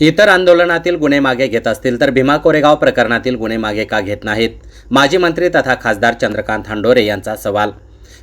इतर आंदोलनातील गुन्हे मागे घेत असतील तर भीमा कोरेगाव प्रकरणातील गुन्हे मागे का घेत नाहीत? माजी मंत्री तथा खासदार चंद्रकांत हांडोरे यांचा सवाल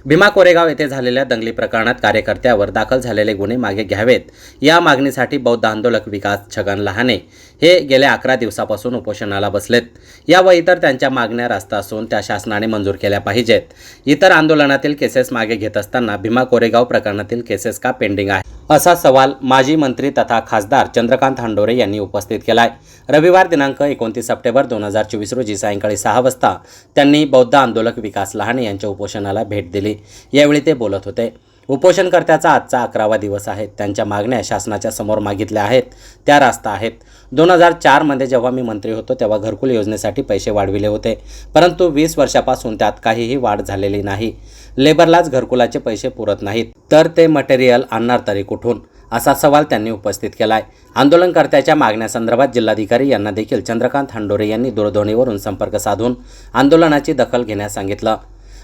भीमा कोरेगाव येथे झालेल्या दंगली प्रकरणात कार्यकर्त्यावर दाखल झालेले गुन्हे मागे घ्यावेत. या मागणीसाठी बौद्ध आंदोलक विकास छगन लहाने हे गेल्या अकरा दिवसापासून उपोषणाला बसलेत. या व इतर त्यांच्या मागण्या रास्त असून त्या शासनाने मंजूर केल्या पाहिजेत. इतर आंदोलनातील केसेस मागे घेत असताना भीमा कोरेगाव प्रकरणातील केसेस का पेंडिंग आहे असा सवाल माजी मंत्री तथा खासदार चंद्रकांत हांडोरे यांनी उपस्थित केलाय. रविवार दिनांक एकोणतीस सप्टेंबर दोन हजार चोवीस रोजी सायंकाळी सहा वाजता त्यांनी बौद्ध आंदोलक विकास लहाने यांच्या उपोषणाला भेट दिली. यावेळी ते बोलत होते. उपोषणकर्त्याचा आजचा अकरावा दिवस आहे. त्यांच्या मागण्या शासनाच्या समोर मागितल्या आहेत. त्या रास्ता आहेत. दोन हजार चारमध्ये जेव्हा मी मंत्री होतो तेव्हा घरकुल योजनेसाठी पैसे वाढविले होते. परंतु वीस वर्षापासून त्यात काहीही वाढ झालेली नाही. लेबरलाच घरकुलाचे पैसे पुरत नाहीत. तर ते मटेरियल आणणार तरी कुठून? असा सवाल त्यांनी उपस्थित केला आहे आंदोलनकर्त्याच्या मागण्यासंदर्भात जिल्हाधिकारी यांना देखील चंद्रकांत हांडोरे यांनी दूरध्वनीवरून संपर्क साधून आंदोलनाची दखल घेण्यास सांगितलं.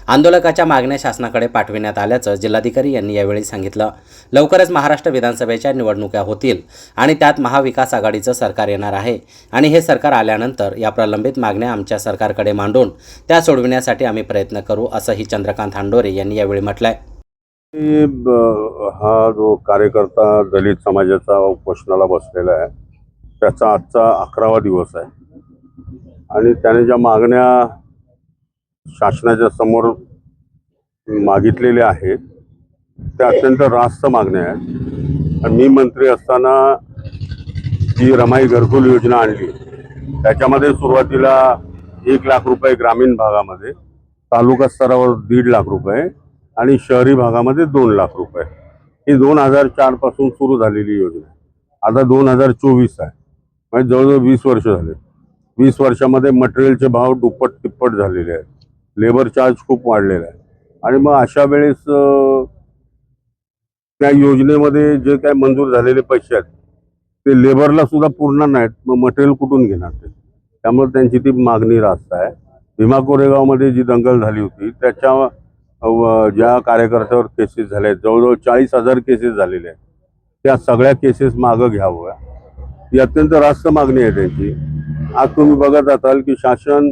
आंदोलकाच्या मागण्या शासनाकडे पाठविण्यात आल्याचं जिल्हाधिकारी यांनी यावेळी सांगितलं. लवकरच महाराष्ट्र विधानसभेच्या निवडणुका होतील आणि त्यात महाविकास आघाडीचं सरकार येणार आहे आणि हे सरकार आल्यानंतर या प्रलंबित मागण्या आमच्या सरकारकडे मांडून त्या सोडविण्यासाठी आम्ही प्रयत्न करू असंही चंद्रकांत हांडोरे यांनी यावेळी म्हटलंय. आहे हा जो कार्यकर्ता दलित समाजाचा उपोषणाला बसलेला आहे त्याचा आजचा अकरावा दिवस आहे. आणि त्याने ज्या मागण्या शासनाच्या समोर मागितलेल्या आहेत. त्या अत्यंत रास्त मागण्या आहेत. आणि मी मंत्री असताना जी रमाई घरकुल योजना आणली त्याच्यामध्ये सुरुवातीला एक लाख रुपये ग्रामीण भागामध्ये तालुका स्तरावर दीड लाख रुपये आणि शहरी भागामध्ये दोन लाख रुपये. ही दोन हजार चारपासून सुरू झालेली योजना आता दोन हजार चोवीस आहे. म्हणजे जवळजवळ वीस वर्ष झाले. वीस वर्षामध्ये मटेरियलचे भाव दुप्पट तिप्पट झालेले आहेत. लेबर चार्ज खूप वाढलेला आहे. आणि मग अशा वेळेस त्या योजनेमध्ये जे काय मंजूर झालेले पैसे आहेत ते लेबरला सुद्धा पूर्ण नाहीत. मग मटेरियल कुठून घेणार ते? त्यामुळे त्यांची ती मागणी रास्त आहे. भीमा कोरेगावमध्ये जी दंगल झाली होती त्याच्या ज्या कार्यकर्त्यावर केसेस झाल्या आहेत जवळजवळ चाळीस हजार केसेस झालेले आहेत. त्या सगळ्या केसेस मागं घ्याव्या ही अत्यंत रास्त मागणी आहे त्यांची. आज तुम्ही बघत असाल की शासन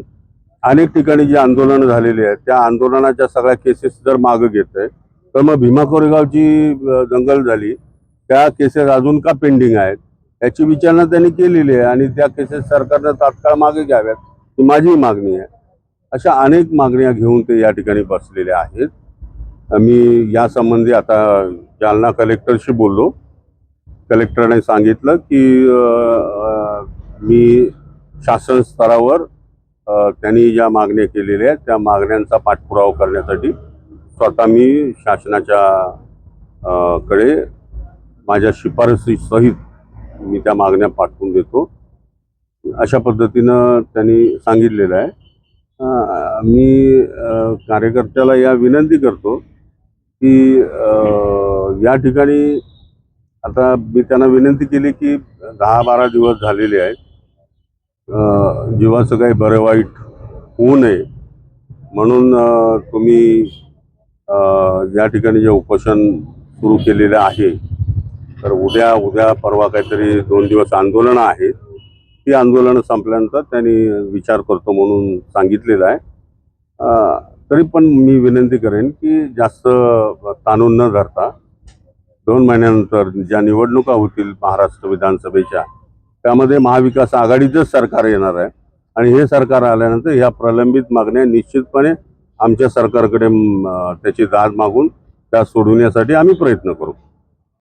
अनेक ठिकाणी जी आंदोलनं झालेली आहेत त्या आंदोलनाच्या सगळ्या केसेस जर मागं घेत आहे तर मग भीमा कोरेगावची दंगल झाली त्या केसेस अजून का पेंडिंग आहेत याची विचारणा त्यांनी केलेली आहे आणि त्या केसेस सरकारनं तात्काळ मागे घ्याव्यात ही माझी मागणी आहे. अशा अनेक मागण्या घेऊन ते या ठिकाणी बसलेले आहेत. मी यासंबंधी आता जालना कलेक्टरशी बोललो. कलेक्टरने सांगितलं की मी शासन स्तरावर त्यांनी ज्या मागण्या केलेल्या आहेत त्या मागण्यांचा पाठपुरावा करण्यासाठी स्वतः मी शासनाच्या कडे माझ्या शिफारसीसहित मी त्या मागण्या पाठवून देतो. अशा पद्धतीनं त्यांनी सांगितलेलं आहे. मी कार्यकर्त्याला या विनंती करतो की या ठिकाणी आता मी त्यांना विनंती केली की दहा बारा दिवस झालेले आहेत. जीवाचं काही बरं वाईट होऊ नये म्हणून तुम्ही ज्या या ठिकाणी जे उपोषण सुरू केलेलं आहे तर उद्या उद्या परवा काहीतरी दोन दिवस आंदोलनं आहेत ती आंदोलनं संपल्यानंतर त्यांनी विचार करतो म्हणून सांगितलेलं आहे. तरी पण मी विनंती करेन की जास्त ताणून न धरता दोन महिन्यानंतर ज्या निवडणुका होतील महाराष्ट्र विधानसभेच्या त्यामध्ये महाविकास आघाडीचंच सरकार येणार आहे. आणि हे सरकार आल्यानंतर ह्या प्रलंबित मागण्या निश्चितपणे आमच्या सरकारकडे त्याची दाद मागून त्या सोडवण्यासाठी आम्ही प्रयत्न करू.